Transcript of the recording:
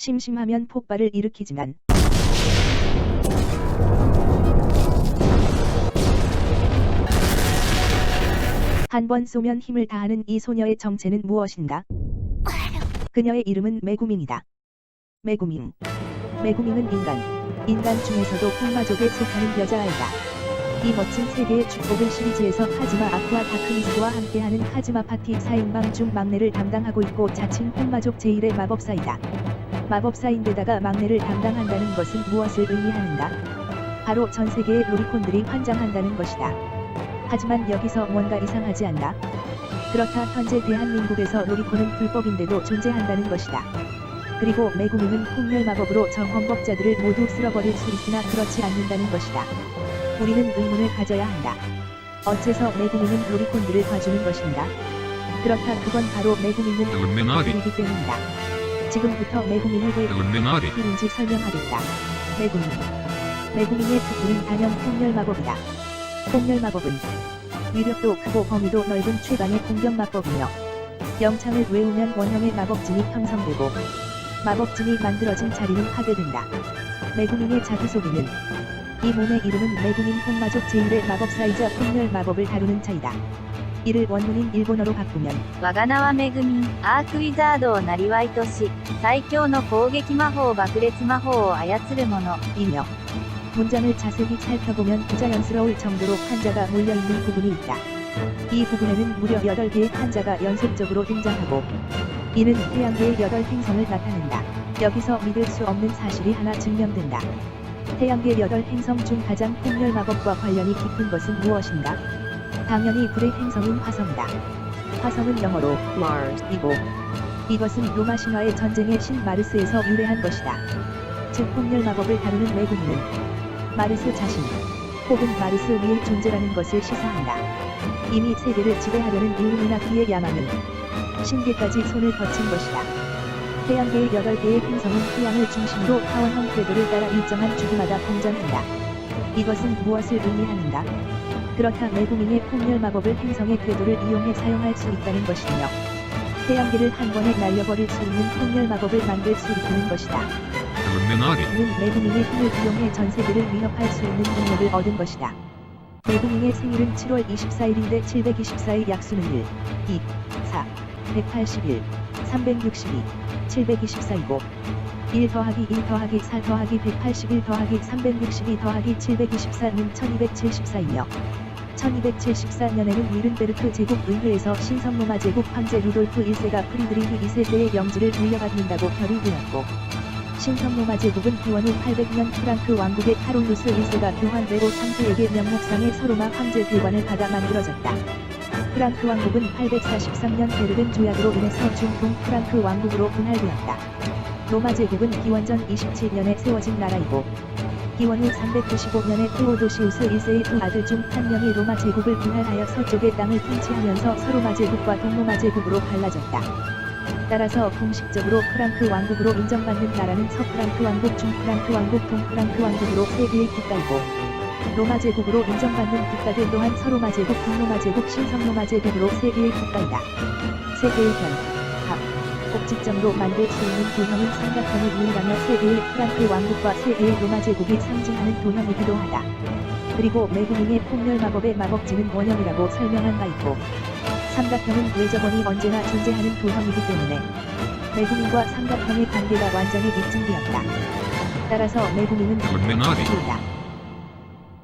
심심하면 폭발을 일으키지만 한 번 쏘면 힘을 다하는 이 소녀의 정체는 무엇인가? 그녀의 이름은 메구밍이다. 메구밍. 메구밍은 인간. 인간 중에서도 흑마족에 속하는 여자아이다. 이 멋진 세계의 축복을 시리즈에서 카즈마 아쿠아 다크미스트와 함께하는 카즈마 파티 4인방 중 막내를 담당하고 있고 자칭 흑마족 제1의 마법사이다. 마법사인데다가 막내를 담당한다는 것은 무엇을 의미하는가? 바로 전 세계의 로리콘들이 환장한다는 것이다. 하지만 여기서 뭔가 이상하지 않나? 그렇다 현재 대한민국에서 로리콘은 불법인데도 존재한다는 것이다. 그리고 매구밍은 폭멸 마법으로 저 헌법자들을 모두 쓸어버릴 수 있으나 그렇지 않는다는 것이다. 우리는 의문을 가져야 한다. 어째서 매구밍은 로리콘들을 봐주는 것인가? 그렇다 그건 바로 매구밍은 Illuminati. 이기 때문이다. 지금부터 Illuminati. 특훈인지 설명하겠다. 매구밍. 매구밍의 특훈은 단형 폭멸 마법이다. 폭멸 마법은 위력도 크고 범위도 넓은 최강의 공격 마법이며 영창을 외우면 원형의 마법진이 형성되고 마법진이 만들어진 자리는 파괴된다. 매구밍의 자기소개는 이 몸의 이름은 매구밍 홍마족 제1의 마법사이자 폭멸 마법을 다루는 자이다. 이를 원문인 일본어로 바꾸면 我が名はめぐみんアークウィザードをなりわいとし最強の攻撃魔法爆裂魔法を操る者 이며 문장을 자세히 살펴보면 부자연스러울 정도로 한자가 몰려있는 부분이 있다. 이 부분에는 무려 8개의 한자가 연속적으로 등장하고 이는 태양계의 8 행성을 나타낸다. 여기서 믿을 수 없는 사실이 하나 증명된다. 태양계 8 행성 중 가장 폭멸 마법과 관련이 깊은 것은 무엇인가? 당연히 불의 행성인 화성이다. 화성은 영어로 Mars이고 이것은 로마 신화의 전쟁의 신 마르스에서 유래한 것이다. 즉 폭멸 마법을 다루는 매국는 마르스 자신 혹은 마르스 위의 존재라는 것을 시사한다. 이미 세계를 지배하려는 일루미나티의 야망은 신계까지 손을 거친 것이다. 태양계의 8개의 행성은 태양을 중심으로 타원형 궤도를 따라 일정한 주기마다 공전한다. 이것은 무엇을 의미하는가? 그렇다 매국민의 폭멸 마법을 행성의 궤도를 이용해 사용할 수 있다는 것이며 태양계를 한 번에 날려버릴 수 있는 폭멸 마법을 만들 수 있다는 것이다. Illuminati. 는 매국민의 힘을 이용해 전 세계를 위협할 수 있는 능력을 얻은 것이다. 매국민의 생일은 7월 24일인데 724의 약수는 1, 2, 4, 181, 362, 724이고 1 더하기 1 더하기 4 더하기 181 더하기 362 더하기 724는 1274이며 1274년에는 위른베르크 제국 의회에서 신성로마 제국 황제 루돌프 1세가 프리드리히 2세대의 영지를 물려받는다고 결의 되었고 신성로마 제국은 기원 후 800년 프랑크 왕국의 카롤루스 1세가 교환 네로 3세에게 명목상의 서로마 황제 대관을 받아 만들어졌다. 프랑크 왕국은 843년 베르른 조약으로 인해서 중동 프랑크 왕국으로 분할되었다. 로마 제국은 기원전 27년에 세워진 나라이고 기원 후 395년에 테오도시우스 1세의 두 아들 중 한 명이 로마 제국을 분할하여 서쪽의 땅을 통치하면서 서로마 제국과 동로마 제국으로 갈라졌다. 따라서 공식적으로 프랑크 왕국으로 인정받는 나라는 서프랑크 왕국, 중프랑크 왕국, 동프랑크 왕국으로 세 개의 국가이고 로마 제국으로 인정받는 국가들 또한 서로마 제국, 동로마 제국, 신성로마 제국으로 세 개의 국가이다. 세 개의 편, 합, 꼭지점으로 만들 수 있는 도형은 삼각형이 유일하며 세 개의 프랑크 왕국과 세 개의 로마 제국이 상징하는 도형이기도 하다. 그리고 매국민의 폭멸 마법의 마법지는 원형이라고 설명한 바 있고 삼각형은 외적원이 언제나 존재하는 도형이기 때문에 매국민과 삼각형의 관계가 완전히 입증되었다. 따라서 매국민은 Illuminati. 이다.